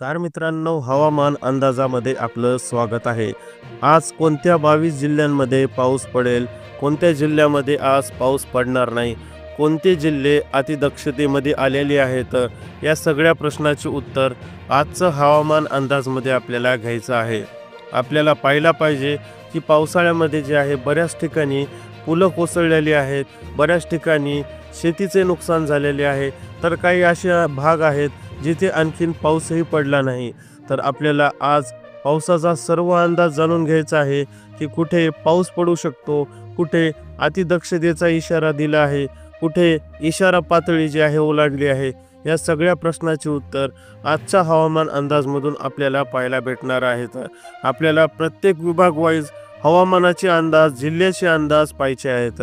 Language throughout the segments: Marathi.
नमस्कार मित्रांनो हवामान अंदाजामध्ये आपलं स्वागत आहे. आज कोणत्या बावीस जिल्ह्यांमध्ये पाऊस पडेल? कोणत्या जिल्ह्यामध्ये आज पाऊस पडणार नाही? कोणते जिल्हे अतिदक्षतेमध्ये आलेले आहेत? या सगळ्या प्रश्नाचे उत्तर आजचं हवामान अंदाजमध्ये आपल्याला घ्यायचं आहे. आपल्याला पाहिला पाहिजे की पावसाळ्यामध्ये जे आहे बऱ्याच ठिकाणी पुलं कोसळलेली आहेत. बऱ्याच ठिकाणी शेतीचे नुकसान झालेले आहे. तर काही असे भाग आहेत जिथे आणखीन पाऊसही पडला नाही तर आपल्याला आज पावसाचा सर्व अंदाज जाणून घ्यायचा आहे की कुठे पाऊस पडू शकतो कुठे अतिदक्षतेचा इशारा दिला आहे कुठे इशारा पातळी जी आहे ओलांडली आहे या सगळ्या प्रश्नाचे उत्तर आजच्या हवामान अंदाजमधून आपल्याला पाहायला भेटणार आहेत आपल्याला प्रत्येक विभाग वाईज हवामानाचे अंदाज जिल्ह्याचे अंदाज पाहिजे आहेत.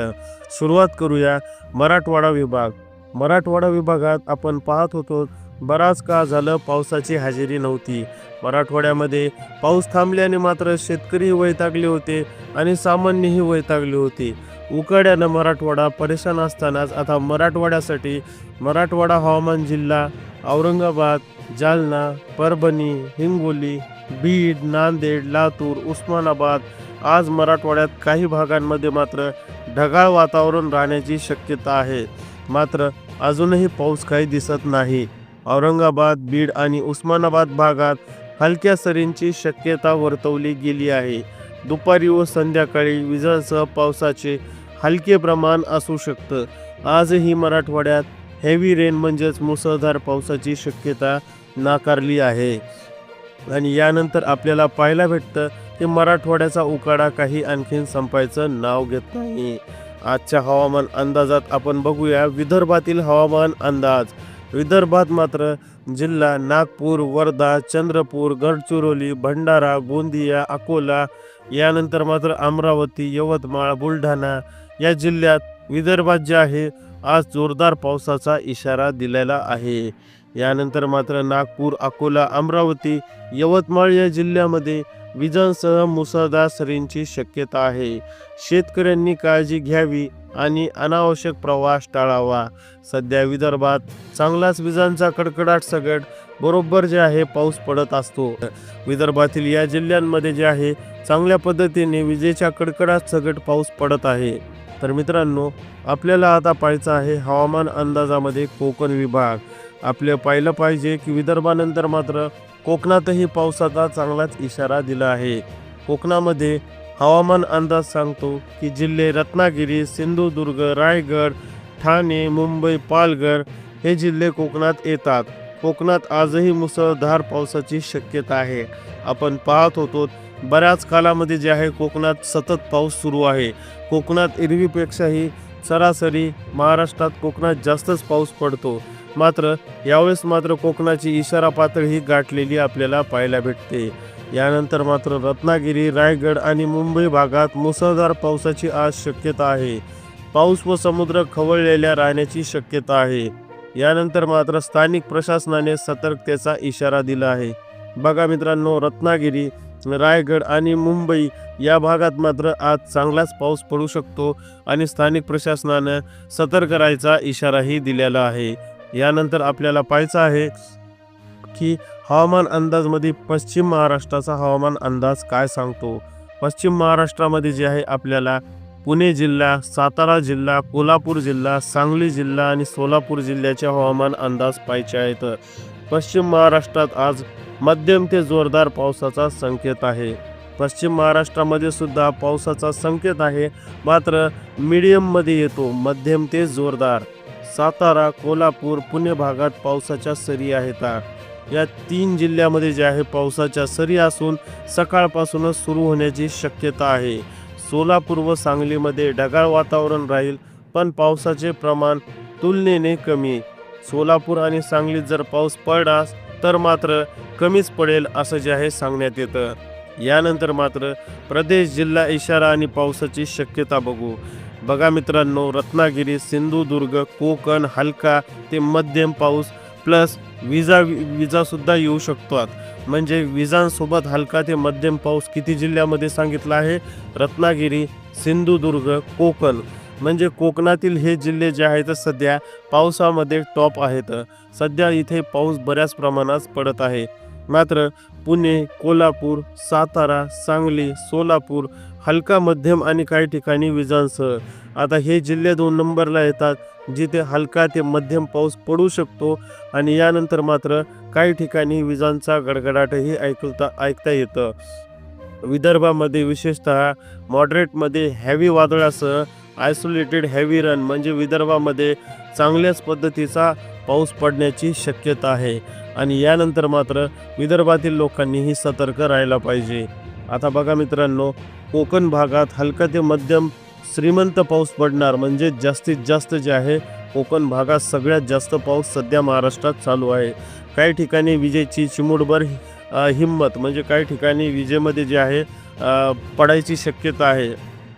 सुरुवात करूया मराठवाडा विभाग. मराठवाडा विभागात आपण पाहत होतो बराच काळ झालं पावसाची हजेरी नव्हती. मराठवाड्यामध्ये पाऊस थांबल्याने मात्र शेतकरीही वैतागले होते आणि सामान्यही वैतागले होते. उकाड्यानं मराठवाडा परेशान असतानाच आता मराठवाड्यासाठी मराठवाडा हवामान जिल्हा औरंगाबाद जालना परभणी हिंगोली बीड नांदेड लातूर उस्मानाबाद आज मराठवाड्यात काही भागांमध्ये मात्र ढगाळ वातावरण राहण्याची शक्यता आहे. मात्र अजूनही पाऊस काही दिसत नाही. औरंगाबाद बीड आणि उस्मानाबाद भागात हलक्या सरींची शक्यता वर्तवली गेली आहे. दुपारी व संध्याकाळी विजांसह पावसाचे हलके प्रमाण असू शकतं. आजही मराठवाड्यात हेवी रेन म्हणजेच मुसळधार पावसाची शक्यता नाकारली आहे. आणि यानंतर आपल्याला पाहायला भेटतं की मराठवाड्याचा उकाडा काही आणखीन संपायचं नाव घेत नाही. आजच्या हवामान अंदाजात आपण बघूया विदर्भातील हवामान अंदाज. विदर्भात मात्र जिल्हा नागपूर वर्धा चंद्रपूर गडचिरोली भंडारा गोंदिया अकोला यानंतर मात्र अमरावती यवतमाळ बुलढाणा या जिल्ह्यात विदर्भात जे आहे आज जोरदार पावसाचा इशारा दिलेला आहे. यानंतर मात्र नागपूर अकोला अमरावती यवतमाळ या जिल्ह्यामध्ये विजांसह मुसळधार सरींची शक्यता आहे. शेतकऱ्यांनी काळजी घ्यावी आणि अनावश्यक प्रवास टाळावा. सध्या विदर्भात चांगलाच विजांचा कडकडाट सगट बरोबर जे आहे पाऊस पडत असतो. विदर्भातील या जिल्ह्यांमध्ये जे आहे चांगल्या पद्धतीने विजेच्या कडकडाट सगट पाऊस पडत आहे. तर मित्रांनो आपल्याला आता पाहायचं आहे हवामान अंदाजामध्ये कोकण विभाग. आपलं पाहिलं पाहिजे की विदर्भानंतर मात्र कोकणातही पावसाचा चांगलाच इशारा दिला आहे. कोकणामध्ये हवामान अंदाज सांगतो की जिल्हे रत्नागिरी सिंधुदुर्ग रायगड ठाणे मुंबई पालघर हे जिल्हे कोकणात येतात. कोकणात आजही मुसळधार पावसाची शक्यता आहे. आपण पाहत होतो बऱ्याच कालामध्ये जे आहे कोकणात सतत पाऊस सुरू आहे. कोकणात एरवीपेक्षाही सरासरी महाराष्ट्रात कोकणात जास्तच पाऊस पडतो. मात्र यावेळेस मात्र कोकणाची इशारा पातळी ही गाठलेली आपल्याला पाहायला भेटते. यानंतर मात्र रत्नागिरी रायगड आणि मुंबई भागात मुसळधार पावसाची आज शक्यता आहे. पाऊस व समुद्र खवळलेल्या राहण्याची शक्यता आहे. यानंतर मात्र स्थानिक प्रशासनाने सतर्कतेचा इशारा दिला आहे. बघा मित्रांनो रत्नागिरी रायगड आणि मुंबई या भागात मात्र आज चांगलाच पाऊस पडू शकतो आणि स्थानिक प्रशासनानं सतर्क राहायचा इशाराही दिलेला आहे. यानंतर आपल्याला पाहायचं आहे की हवामान अंदाजमध्ये पश्चिम महाराष्ट्राचा हवामान अंदाज काय सांगतो? पश्चिम महाराष्ट्रामध्ये जे आहे आपल्याला पुणे जिल्हा सातारा जिल्हा कोल्हापूर जिल्हा सांगली जिल्हा आणि सोलापूर जिल्ह्याचे हवामान अंदाज पाहिजे आहेत. पश्चिम महाराष्ट्रात आज मध्यम ते जोरदार पावसाचा संकेत आहे. पश्चिम महाराष्ट्रामध्ये सुद्धा पावसाचा संकेत आहे मात्र मीडियममध्ये येतो मध्यम ते जोरदार. सातारा कोल्हापूर पुणे भागात पावसाच्या सरी आहेत. या तीन जिल्ह्यामध्ये जे आहे पावसाच्या सरी असून सकाळपासूनच सुरू होण्याची शक्यता आहे. सोलापूर व सांगलीमध्ये ढगाळ वातावरण राहील पण पावसाचे प्रमाण तुलनेने कमी. सोलापूर आणि सांगलीत जर पाऊस पडला तर मात्र कमीच पडेल असं जे आहे सांगण्यात येतं. यानंतर मात्र प्रदेश जिल्हा इशारा आणि पावसाची शक्यता बघू. बघा मित्रांनो रत्नागिरी सिंधुदुर्ग कोकण हलका ते मध्यम पाऊस प्लस विजा विजासुद्धा येऊ शकतात. म्हणजे विजांसोबत हलका ते मध्यम पाऊस किती जिल्ह्यामध्ये सांगितला आहे? रत्नागिरी सिंधुदुर्ग कोकण. म्हणजे कोकणातील हे जिल्हे जे आहेत सध्या पावसामध्ये टॉप आहेत. सध्या इथे पाऊस बऱ्याच प्रमाणात पडत आहे. मात्र पुणे कोल्हापूर सातारा सांगली सोलापूर हलका मध्यम आणि काही ठिकाणी विजांसह. आता हे जिल्हे दोन नंबरला येतात. जिथे हलका ते मध्यम पाऊस पडू शकतो आणि यानंतर मात्र काही ठिकाणी विजांचा गडगडाटही ऐकता ऐकता येतं. विदर्भामध्ये विशेषतः मॉडरेटमध्ये हॅवी वादळासह आयसोलेटेड हॅवी रन म्हणजे विदर्भामध्ये चांगल्याच पद्धतीचा पाऊस पडण्याची शक्यता आहे आणि यानंतर मात्र विदर्भातील लोकांनीही सतर्क राहायला पाहिजे. आता बघा मित्रांनो कोकण भागात हलका ते मध्यम श्रीमंत पाऊस पडणार. म्हणजे जास्तीत जास्त जे आहे कोकण भागात सगळ्यात जास्त पाऊस सध्या महाराष्ट्रात चालू आहे. काही ठिकाणी विजेची चिमुडभर हिंमत. म्हणजे काही ठिकाणी विजेमध्ये जे आहे पडायची शक्यता आहे.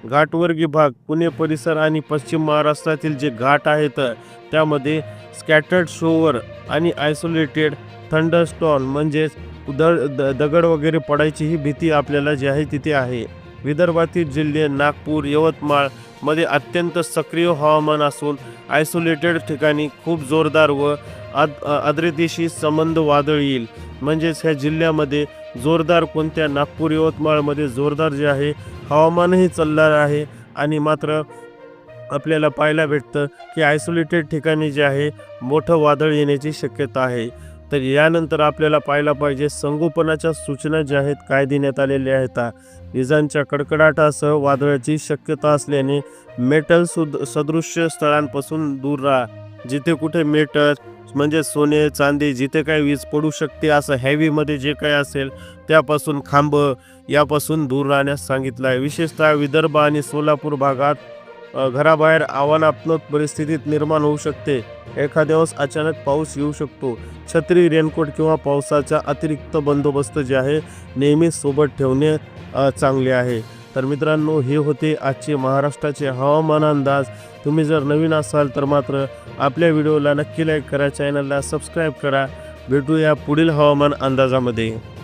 घाटवर्गीय भाग पुणे परिसर आणि पश्चिम महाराष्ट्रातील जे घाट आहेत त्यामध्ये स्कॅटर्ड शोवर आणि आयसोलेटेड थंडरस्टॉन म्हणजेच उदळ द दगड वगैरे पडायची ही भीती आपल्याला जी आहे तिथे आहे. विदर्भातील जिल्हे नागपूर यवतमाळमध्ये अत्यंत सक्रिय हवामान असून आयसोलेटेड ठिकाणी खूप जोरदार व आद आद्रतेशी संबंध वादळ येईल. म्हणजेच ह्या जिल्ह्यामध्ये जोरदार कोणत्या नागपूर यवतमाळमध्ये जोरदार जे आहे हवामानही चालणार आहे आणि मात्र आपल्याला पाहायला भेटतं की आयसोलेटेड ठिकाणी जे आहे मोठं वादळ येण्याची शक्यता आहे. तर यानंतर आपल्याला पाहायला पाहिजे संगोपनाच्या सूचना ज्या आहेत काय देण्यात आलेल्या आहेत. विजांच्या कडकडाटासह वादळाची शक्यता असल्याने मेटल सुद सदृश्य स्थळांपासून दूर राहा. जिथे कुठे मेटल म्हणजे सोने चांदी जिथे काय वीज पडू शकते असं हॅवीमध्ये जे काय असेल त्यापासून खांब यापासून दूर राहण्यास सांगितलं आहे विशेषतः विदर्भ आणि सोलापूर भागात घराबाहेर आव्हानात्मक परिस्थितीत निर्माण होऊ शकते. एखाद्या वेळेस अचानक पाऊस येऊ शकतो. छत्री रेनकोट किंवा पावसाचा अतिरिक्त बंदोबस्त जे आहे नेहमी सोबत ठेवणे चांगले आहे. तर मित्रांनो हे होते आजचे महाराष्ट्राचे हवामान अंदाज. तुम्ही जर नवीन असाल तर मात्र आपल्या व्हिडिओला नक्की लाईक करा चॅनलला सबस्क्राईब करा. भेटूया पुढील हवामान अंदाजामध्ये.